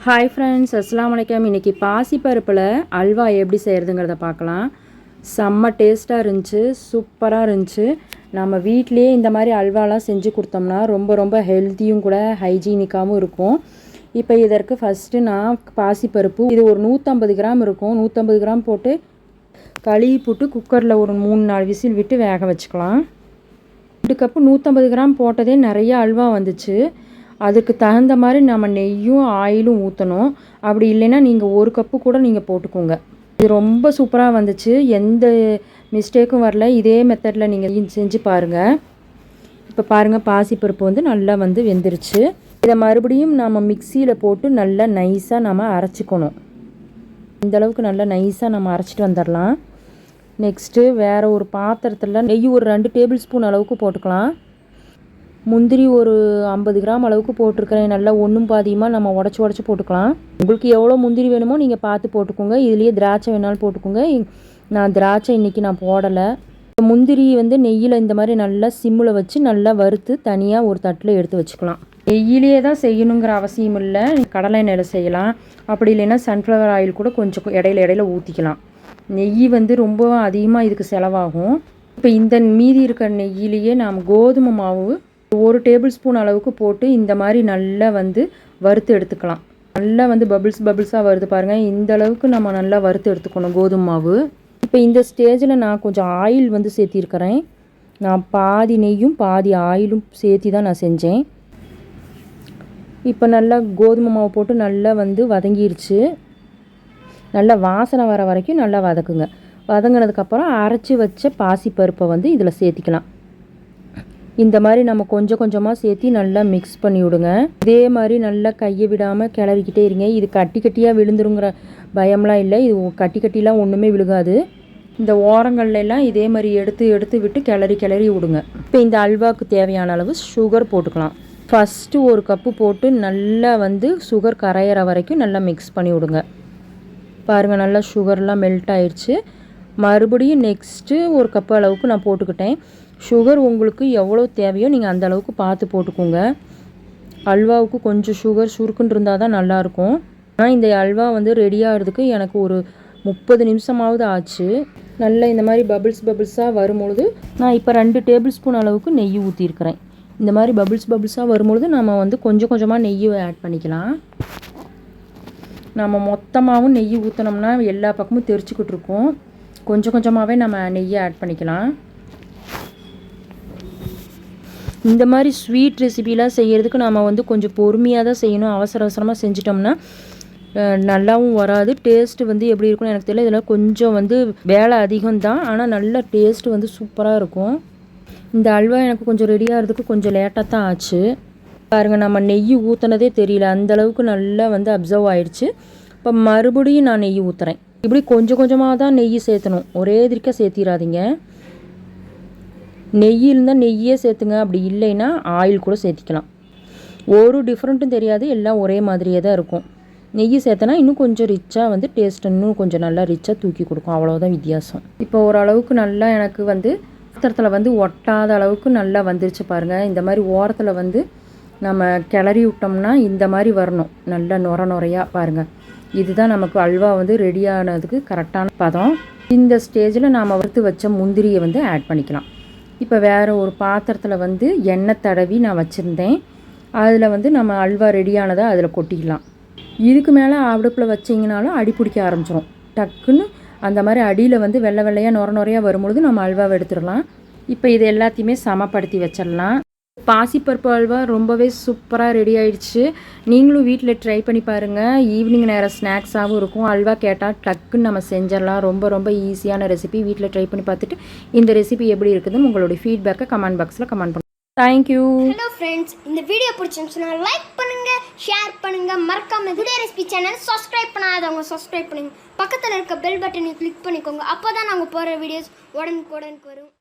Hi friends அஸ்லாம் வலைக்கம் இன்றைக்கி பாசிப்பருப்பில் அல்வா எப்படி செய்கிறதுங்கிறத பார்க்கலாம். செம்ம டேஸ்ட்டாக இருந்துச்சு சூப்பராக இருந்துச்சு. நம்ம வீட்டிலேயே இந்த மாதிரி அல்வாலாம் செஞ்சு கொடுத்தோம்னா ரொம்ப ரொம்ப ஹெல்த்தியும் கூட ஹைஜீனிக்காகவும் இருக்கும். இப்போ இதற்கு ஃபஸ்ட்டு நான் பாசிப்பருப்பு இது ஒரு நூற்றம்பது கிராம் இருக்கும். நூற்றம்பது கிராம் போட்டு கழுவி போட்டு குக்கரில் ஒரு மூணு நாலு விசில் விட்டு வேக வச்சுக்கலாம். ரெண்டு கப்பு நூற்றம்பது கிராம் போட்டதே நிறைய அல்வா வந்துச்சு. அதுக்கு தகுந்த மாதிரி நம்ம நெய்யும் ஆயிலும் ஊற்றணும் அப்படி இல்லைன்னா நீங்கள் ஒரு கப்பு கூட நீங்கள் போட்டுக்கோங்க. இது ரொம்ப சூப்பராக வந்துச்சு. எந்த மிஸ்டேக்கும் வரல. இதே மெத்தடில் நீங்கள் செஞ்சு பாருங்கள் இப்போ பாருங்கள் பாசிப்பருப்பு வந்து நல்லா வந்து வெந்துருச்சு. இதை மறுபடியும் நம்ம மிக்சியில் போட்டு நல்லா நைஸாக நம்ம அரைச்சிக்கணும். இந்தளவுக்கு நல்லா நைஸாக நம்ம அரைச்சிட்டு வந்துடலாம் நெக்ஸ்ட்டு வேறு ஒரு பாத்திரத்தில் நெய் ஒரு ரெண்டு டேபிள் ஸ்பூன் அளவுக்கு போட்டுக்கலாம். முந்திரி ஒரு ஐம்பது கிராம் அளவுக்கு போட்டிருக்கிறேன். நல்லா ஒன்றும் பாதியமாக நம்ம உடச்சி உடச்சி போட்டுக்கலாம். உங்களுக்கு எவ்வளோ முந்திரி வேணுமோ நீங்கள் பார்த்து போட்டுக்கோங்க. இதுலேயே திராட்சை வேணாலும் போட்டுக்கோங்க. நான் திராட்சை இன்றைக்கி நான் போடலை. முந்திரி வந்து நெய்யில் இந்த மாதிரி நல்லா சிம்மில் வச்சு நல்லா வறுத்து தனியாக ஒரு தட்டில் எடுத்து வச்சுக்கலாம். நெய்யிலேயே தான் செய்யணுங்கிற அவசியம் இல்லை. கடலை எண்ணெயில் செய்யலாம். அப்படி இல்லைன்னா சன்ஃப்ளவர் ஆயில் கூட கொஞ்சம் இடையில இடையில ஊற்றிக்கலாம் நெய் வந்து ரொம்ப அதிகமாக இதுக்கு செலவாகும். இப்போ இந்த மீதி இருக்கிற நெய்யிலேயே நாம் கோதுமை மாவு ஒரு டேபிள் ஸ்பூன் அளவுக்கு போட்டு இந்த மாதிரி நல்லா வந்து வறுத்து எடுத்துக்கலாம். நல்லா வந்து பபிள்ஸ் பபிள்ஸாக வருது பாருங்கள் இந்த அளவுக்கு நம்ம நல்லா வறுத்து எடுத்துக்கணும் கோதுமை மாவு. இப்போ இந்த ஸ்டேஜில் நான் கொஞ்சம் ஆயில் வந்து சேர்த்திருக்கிறேன். நான் பாதி நெய்யும் பாதி ஆயிலும் சேர்த்தி தான் நான் செஞ்சேன். இப்போ நல்லா கோதுமை மாவு போட்டு நல்லா வந்து வதங்கிருச்சு. நல்லா வாசனை வர வரைக்கும் நல்லா வதக்குங்க. வதங்கினதுக்கப்புறம் அரைச்சி வச்ச பாசிப்பருப்பை வந்து இதில் சேர்த்திக்கலாம். இந்த மாதிரி நம்ம கொஞ்சம் கொஞ்சமாக சேர்த்து நல்லா மிக்ஸ் பண்ணி விடுங்க. இதே மாதிரி நல்லா கையை விடாமல் கிளறிக்கிட்டே இருங்க. இது கட்டி கட்டியாக விழுந்துருங்கிற பயம்லாம் இல்லை. இது கட்டி கட்டிலாம் ஒன்றுமே விழுகாது. இந்த ஓரங்கள்லாம் இதே மாதிரி எடுத்து எடுத்து விட்டு கிளறி கிளறி விடுங்க. இப்போ இந்த அல்வாவுக்கு தேவையான அளவு சுகர் போட்டுக்கலாம். ஃபஸ்ட்டு ஒரு கப்பு போட்டு நல்லா வந்து சுகர் கரையிற வரைக்கும் நல்லா மிக்ஸ் பண்ணி விடுங்க. பாருங்கள் நல்லா சுகர்லாம் மெல்ட் ஆயிடுச்சு மறுபடியும் நெக்ஸ்ட்டு ஒரு கப்பு அளவுக்கு நான் போட்டுக்கிட்டேன். சுகர் உங்களுக்கு எவ்வளோ தேவையோ நீங்கள் அந்த அளவுக்கு பார்த்து போட்டுக்கோங்க. அல்வாவுக்கு கொஞ்சம் சுகர் சுருக்குன்னு இருந்தால் தான் நல்லாயிருக்கும் ஆனால் இந்த அல்வா வந்து ரெடி ஆகிறதுக்கு எனக்கு ஒரு முப்பது நிமிஷமாவது ஆச்சு. நல்லா இந்த மாதிரி பபிள்ஸ் பபிள்ஸாக வரும்பொழுது நான் இப்போ ரெண்டு டேபிள் ஸ்பூன் அளவுக்கு நெய் ஊற்றிருக்கிறேன் இந்த மாதிரி பபிள்ஸ் பபிள்ஸாக வரும்பொழுது நம்ம வந்து கொஞ்சம் கொஞ்சமாக நெய்யை ஆட் பண்ணிக்கலாம். நம்ம மொத்தமாகவும் நெய் ஊற்றினோம்னா எல்லா பக்கமும் தெரிச்சுக்கிட்டு இருக்கோம். கொஞ்சம் கொஞ்சமாகவே நம்ம நெய்யை ஆட் பண்ணிக்கலாம். இந்த மாதிரி ஸ்வீட் ரெசிபிலாம் செய்கிறதுக்கு நாம் வந்து கொஞ்சம் பொறுமையாக தான் செய்யணும். அவசர அவசரமாக செஞ்சிட்டோம்னா நல்லாவும் வராது. டேஸ்ட்டு வந்து எப்படி இருக்கும்னு எனக்கு தெரியல. இதில் கொஞ்சம் வந்து வேலை அதிகம் தான். ஆனால் நல்ல டேஸ்ட்டு வந்து சூப்பராக இருக்கும். இந்த அல்வா எனக்கு கொஞ்சம் ரெடியாகிறதுக்கு கொஞ்சம் லேட்டாக தான் ஆச்சு. பாருங்கள் நம்ம நெய் ஊற்றினதே தெரியல. அந்தளவுக்கு நல்லா வந்து அப்சர்வ் ஆயிடுச்சு இப்போ மறுபடியும் நான் நெய் ஊற்றுறேன் இப்படி கொஞ்சம் கொஞ்சமாக தான் நெய் சேர்த்தணும். ஒரே திரிக்க சேர்த்திடாதீங்க நெய் இருந்தால் நெய்யே சேர்த்துங்க. அப்படி இல்லைன்னா ஆயில் கூட சேர்த்திக்கலாம். ஒரு டிஃப்ரெண்ட்டும் தெரியாது. எல்லாம் ஒரே மாதிரியே தான் இருக்கும். நெய் சேர்த்தனா இன்னும் கொஞ்சம் ரிச்சாக வந்து டேஸ்ட் இன்னும் கொஞ்சம் நல்லா ரிச்சாக தூக்கி கொடுக்கும். அவ்வளோதான் வித்தியாசம். இப்போ ஓரளவுக்கு நல்லா எனக்கு வந்து பாத்திரத்தில் வந்து ஒட்டாத அளவுக்கு நல்லா வந்துருச்சு பாருங்கள் இந்த மாதிரி ஓரத்தில் வந்து நம்ம கிளறி விட்டோம்னா இந்த மாதிரி வரணும். நல்லா நுர நுறையாக பாருங்கள் இதுதான் நமக்கு அல்வா வந்து ரெடியானதுக்கு கரெக்டான பதம். இந்த ஸ்டேஜில் நாம் வறுத்து வச்ச முந்திரியை வந்து ஆட் பண்ணிக்கலாம். இப்போ வேறு ஒரு பாத்திரத்தில் வந்து எண்ணெய் தடவி நான் வச்சுருந்தேன். அதில் வந்து நம்ம அல்வா ரெடியானதை அதில் கொட்டிக்கலாம். இதுக்கு மேலே அடுப்பில் வச்சிங்கனாலும் அடி பிடிக்க ஆரம்பிச்சிடும் டக்குன்னு அந்த மாதிரி அடியில் வந்து வெள்ளை வெள்ளையாக நுர நுறையாக வரும்பொழுது நம்ம அல்வாவை எடுத்துடலாம். இப்போ இது எல்லாத்தையுமே சமப்படுத்தி வச்சிடலாம். பாசிப்பருப்பு அல்வா ரொம்பவே சூப்பராக ரெடி ஆயிடுச்சு. நீங்களும் வீட்டில் ட்ரை பண்ணி பாருங்கள் ஈவினிங் நேரம் ஸ்நாக்ஸாகவும் இருக்கும். அல்வா கேட்டால் டக்குன்னு நம்ம செஞ்சிடலாம். ரொம்ப ரொம்ப ஈஸியான ரெசிபி வீட்டில் ட்ரை பண்ணி பார்த்துட்டு இந்த ரெசிபி எப்படி இருக்குதுன்னு உங்களுடைய ஃபீட்பேக்கை கமெண்ட் பாக்ஸில் கமெண்ட் பண்ணுங்கள் தேங்க்யூ ஹலோ ஃப்ரெண்ட்ஸ் இந்த வீடியோ பிடிச்சிருந்துச்சுன்னா லைக் பண்ணுங்க ஷேர் பண்ணுங்க. மறக்காம வீடியோ ரெசிபி சேனல் சப்ஸ்கிரைப் பண்ணாதவங்க சப்ஸ்கிரைப் பண்ணுங்க. பக்கத்தில் இருக்க பெல் பட்டனை கிளிக் பண்ணிக்கோங்க. அப்போ தான் நாங்கள் போகிற வீடியோஸ் உடனுக்கு உடனுக்கு வரும்.